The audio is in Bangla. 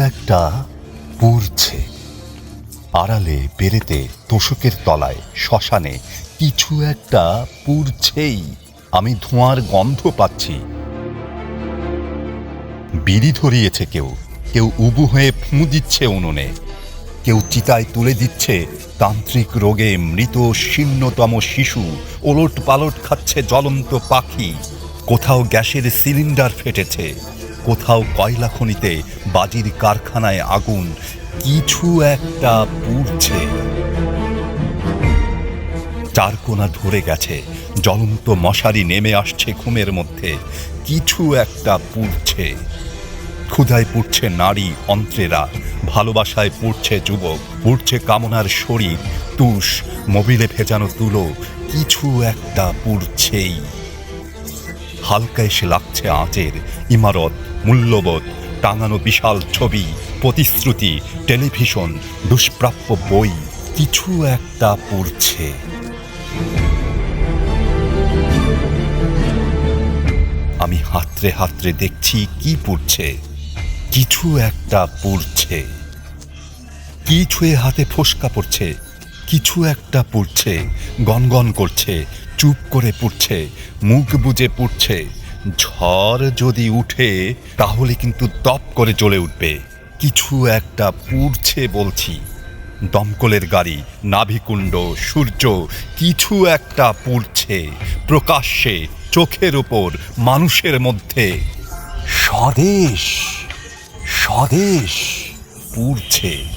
একটা পুড়ছে। আড়ালে বেরেতে তোষকের তলায়, শ্মশানে কিছু একটা পুড়ছেই। আমি ধোঁয়ার গন্ধ পাচ্ছি। বিড়ি ধরিয়েছে কেউ। কেউ উবু হয়ে ফুঁ দিচ্ছে উনুনে। কেউ চিতায় তুলে দিচ্ছে তান্ত্রিক রোগে মৃত শীর্ণতম শিশু। ওলট পালট খাচ্ছে জ্বলন্ত পাখি। কোথাও গ্যাসের সিলিন্ডার ফেটেছে। কোথাও কয়লা খনিতে বাজির কারখানায় আগুন, কিছু একটা পুড়ছে। চার কোনা ধরে গেছে, জ্বলন্ত মশারি নেমে আসছে ঘুমের মধ্যে, কিছু একটা পুড়ছে। ক্ষুধায় পুড়ছে নারী অন্ত্রেরা, ভালোবাসায় পুড়ছে যুবক, পুড়ছে কামনার শরীর, তুষ, মোবিলে ভেজানো তুলো, কিছু একটা পুড়ছেই। হালকা এসে লাগছে আঁচের ইমারত, মূল্যবোধ, টাঙানো বিশাল ছবি, প্রতিশ্রুতি, টেলিভিশন, দুষ্প্রাপ্য বই, কিছু একটা পড়ছে। আমি হাতরে হাতরে দেখছি কি পড়ছে, কিছু একটা পড়ছে। কি ছুঁয়ে হাতে ফোসকা পড়ছে, কিছু একটা পড়ছে, গনগন করছে চুপ করে পড়ছে, মুখ বুজে পড়ছে। ঝড় যদি উঠে, তাহলে কিন্তু দপ করে জ্বলে উঠবে। কিছু একটা পুড়ছে বলছি। দমকলের গাড়ি নাভিকুণ্ড সূর্য, কিছু একটা পুড়ছে। প্রকাশ্যে, চোখের ওপর, মানুষের মধ্যে। স্বদেশ স্বদেশ পুড়ছে।